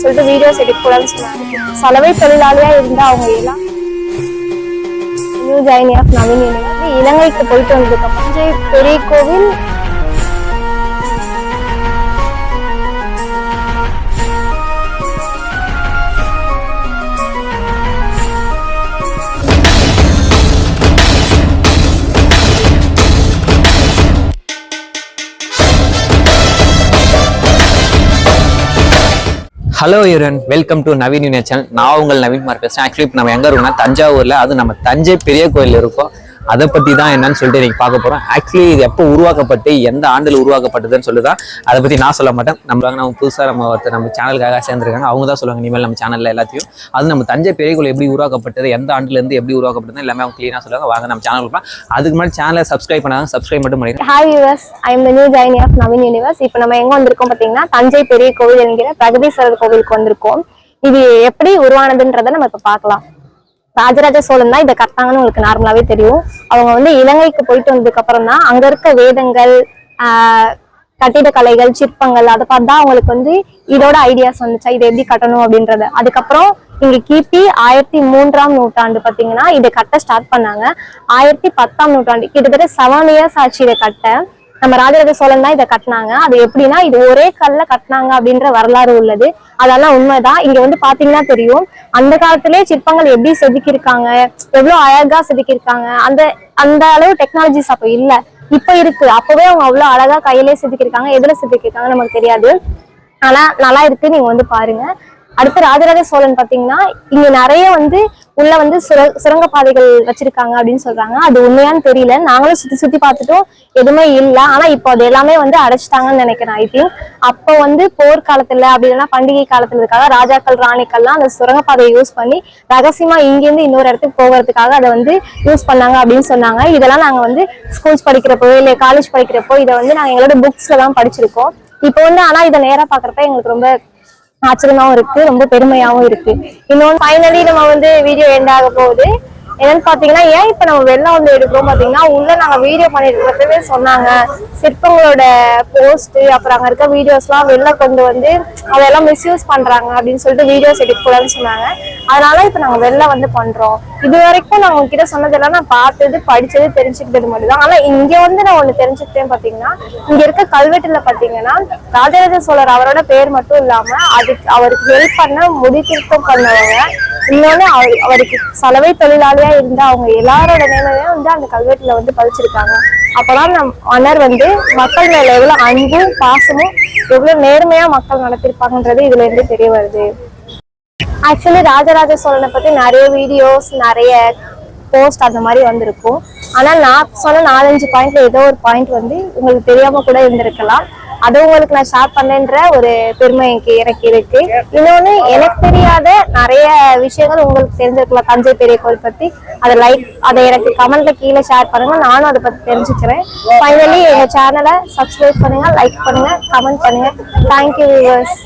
அப்படின்னு சொல்லிட்டு வீடியோஸ் எடுக்கக்கூடாதுன்னு சொன்னாங்க. சலவை தொழிலாளியா இருந்தா அவங்க எல்லாம் new joinee of Naveen university இலங்கைக்கு போயிட்டு வந்திருக்கோம் தஞ்சை பெரிய கோவில் hello யூரன் welcome to Naveen junior channel நான் உங்கள் நவீன் குமார் பேசுறேன். ஆக்சுவலி இப்போ நம்ம எங்கே இருக்கோம்னா தஞ்சாவூரில். அது நம்ம தஞ்சை பெரிய கோயில் இருக்கோம். அதை பத்தி தான் என்னன்னு சொல்லிட்டு நீங்கள் பார்க்க போறோம். ஆக்சுவலி இது எப்போ உருவாக்கப்பட்டு எந்த ஆண்டில் உருவாக்கப்பட்டதுன்னு சொல்லி தான் அதை பத்தி நான் சொல்ல மாட்டேன். நம்ம நம்ம புதுசா நம்ம ஒருத்தர் நம்ம சேனலுக்காக சேர்ந்துருக்காங்க. அவங்க தான் சொல்லுவாங்க இனிமேல் நம்ம சேனலில் எல்லாத்தையும். அது நம்ம தஞ்சை பெரிய கோயில் எப்படி உருவாக்கப்பட்டது எந்த ஆண்டுல இருந்து எப்படி உருவாக்கப்பட்டது எல்லாமே அவங்க கிளீனா சொல்லுவாங்க. வாங்க நம்ம சேனல் பார்க்கலாம் அதுக்கு முன்னாடி சேனலை சப்ஸ்கிரைப் பண்ணாங்க சப்ஸ்கிரைப் மட்டும் பண்ணிடுங்க. Hi viewers I am the new join of Naveen universe இப்போ நம்ம எங்க வந்திருக்கோம் பாத்தீங்கன்னா தஞ்சை பெரிய கோவில் என்கிற பிரகதீஸ்வரர் கோவிலுக்கு வந்திருக்கோம். இது எப்படி உருவானதுன்றதை நம்ம இப்போ பார்க்கலாம். ராஜராஜ சோழன் தான் இதை கட்டாங்கன்னு உங்களுக்கு நார்மலாவே தெரியும். அவங்க வந்து இலங்கைக்கு போயிட்டு வந்ததுக்கு அப்புறம் தான் அங்க இருக்க வேதங்கள் ஆஹ் கட்டிடக்கலைகள் சிற்பங்கள் அதை பார்த்தா அவங்களுக்கு வந்து இதோட ஐடியாஸ் வந்துச்சா இதை எப்படி கட்டணும் அப்படின்றது. அதுக்கப்புறம் இங்க கிபி ஆயிரத்தி மூன்றாம் நூற்றாண்டு பாத்தீங்கன்னா இதை கட்ட ஸ்டார்ட் பண்ணாங்க. ஆயிரத்தி பத்தாம் நூற்றாண்டு கிட்டத்தட்ட செவன் இயர்ஸ் ஆச்சு இதை கட்ட. நம்ம ராஜராஜ சோழன் தான் இதை கட்டினாங்க. அது எப்படின்னா இது ஒரே கல்ல கட்டினாங்க அப்படின்ற வரலாறு உள்ளது. அதெல்லாம் உண்மைதான். இங்க வந்து பாத்தீங்கன்னா தெரியும். அந்த காலத்திலே சிற்பங்கள் எப்படி செதுக்கியிருக்காங்க? எவ்வளவு அழகா செதுக்கியிருக்காங்க? அந்த அந்த அளவு டெக்னாலஜிஸ் அப்ப இல்ல. இப்ப இருக்கு. அப்பவே அவங்க அவ்வளவு அழகா கையிலே செதுக்கியிருக்காங்க. எதுல செதுக்கியிருக்காங்க நமக்கு தெரியாது. ஆனா நல்லா இருக்கு. நீங்க வந்து பாருங்க. அடுத்து ராஜராஜ சோழன் பாத்தீங்கன்னா இங்க நிறைய வந்து உள்ள வந்து சுர சுரங்க பாதைகள் வச்சிருக்காங்க அப்படின்னு சொல்றாங்க. அது உண்மையான்னு தெரியல. நாங்களும் சுத்தி சுத்தி பார்த்துட்டோம். எதுவுமே இல்ல. ஆனா இப்போ அது எல்லாமே வந்து அடைச்சிட்டாங்கன்னு நினைக்கிறேன் ஐ திங்க் அப்போ வந்து போர் காலத்துல அப்படி இல்லைன்னா பண்டிகை காலத்துல இருக்காக ராஜாக்கள் ராணிக்கள்லாம் அந்த சுரங்க பாதையை யூஸ் பண்ணி ரகசியமா இங்கிருந்து இன்னொரு இடத்துக்கு போகிறதுக்காக அதை வந்து யூஸ் பண்ணாங்க அப்படின்னு சொன்னாங்க. இதெல்லாம் நாங்க வந்து ஸ்கூல்ஸ் படிக்கிறப்போ இல்ல காலேஜ் படிக்கிறப்போ இதை வந்து நாங்க எங்களோட புக்ஸ்ல தான் படிச்சிருக்கோம். இப்போ வந்து ஆனா இதை நேரா பாக்குறப்ப எங்களுக்கு ரொம்ப ஆச்சரியமாவும் இருக்கு ரொம்ப பெருமையாவும் இருக்கு. இன்னொன்று ஃபைனலி நம்ம வந்து வீடியோ எண்ட் ஆக போகுது. என்னன்னு பாத்தீங்கன்னா ஏன் இப்ப நம்ம வெளில வந்து எடுக்கிறோம் பாத்தீங்கன்னா உள்ள நாங்க வீடியோ பண்ணிட்டு சொன்னாங்க. சிற்பங்களோட போஸ்ட் அப்புறம் அங்க இருக்க வீடியோஸ் எல்லாம் வெளில கொண்டு வந்து அதெல்லாம் மிஸ்யூஸ் பண்றாங்க அப்படின்னு சொல்லிட்டு வீடியோஸ் எடுக்கக்கூடாதுன்னு சொன்னாங்க. அதனால இப்ப நாங்க வெளில வந்து பண்றோம். இது வரைக்கும் நான் உங்ககிட்ட சொன்னதெல்லாம் நான் பார்த்தது படிச்சது தெரிஞ்சுக்கிட்டது மட்டும் தான் ஆனா இங்க வந்து நான் ஒண்ணு தெரிஞ்சுக்கிட்டேன் பாத்தீங்கன்னா இங்க இருக்க கல்வெட்டுல பாத்தீங்கன்னா ராஜராஜ சோழர் அவரோட பேர் மட்டும் இல்லாம அதுக்கு அவருக்கு ஹெல்ப் பண்ண முடித்திருத்தம் பண்ணவங்க இன்னொன்னு அவருக்கு சலவை தொழிலாளியா இருந்த அவங்க எல்லாரோட நிலைமையும் வந்து அந்த கல்வெட்டுல வந்து பதிச்சிருக்காங்க. அப்பதான் நம் மன்னர் வந்து மக்கள் மேல எவ்வளவு அன்பும் பாசமும் எவ்வளவு நேர்மையா மக்கள் நடத்திருப்பாங்கன்றது இதுல இருந்து தெரிய வருது. ஆக்சுவலி ராஜராஜ சோழனை பத்தி நிறைய வீடியோஸ் நிறைய போஸ்ட் அந்த மாதிரி வந்திருக்கும். ஆனா நான் சொன்ன நாலஞ்சு பாயிண்ட்ல ஏதோ ஒரு பாயிண்ட் வந்து உங்களுக்கு தெரியாம கூட இருந்திருக்கலாம். அதை உங்களுக்கு நான் ஷேர் பண்ணேன்ற ஒரு பெருமை எனக்கு எனக்கு இருக்கு. இன்னொன்னு எனக்கு தெரியாத நிறைய விஷயங்கள் உங்களுக்கு தெரிஞ்சிருக்கலாம் தஞ்சை பெரிய கோயில் பத்தி. அதை லைக் அதை எனக்கு கமெண்ட்ல கீழே ஷேர் பண்ணுங்க. நானும் அதை பத்தி தெரிஞ்சுக்கிறேன். ஃபைனலி எங்க சேனலை சப்ஸ்கிரைப் பண்ணுங்க லைக் பண்ணுங்க கமெண்ட் பண்ணுங்க. Thank you viewers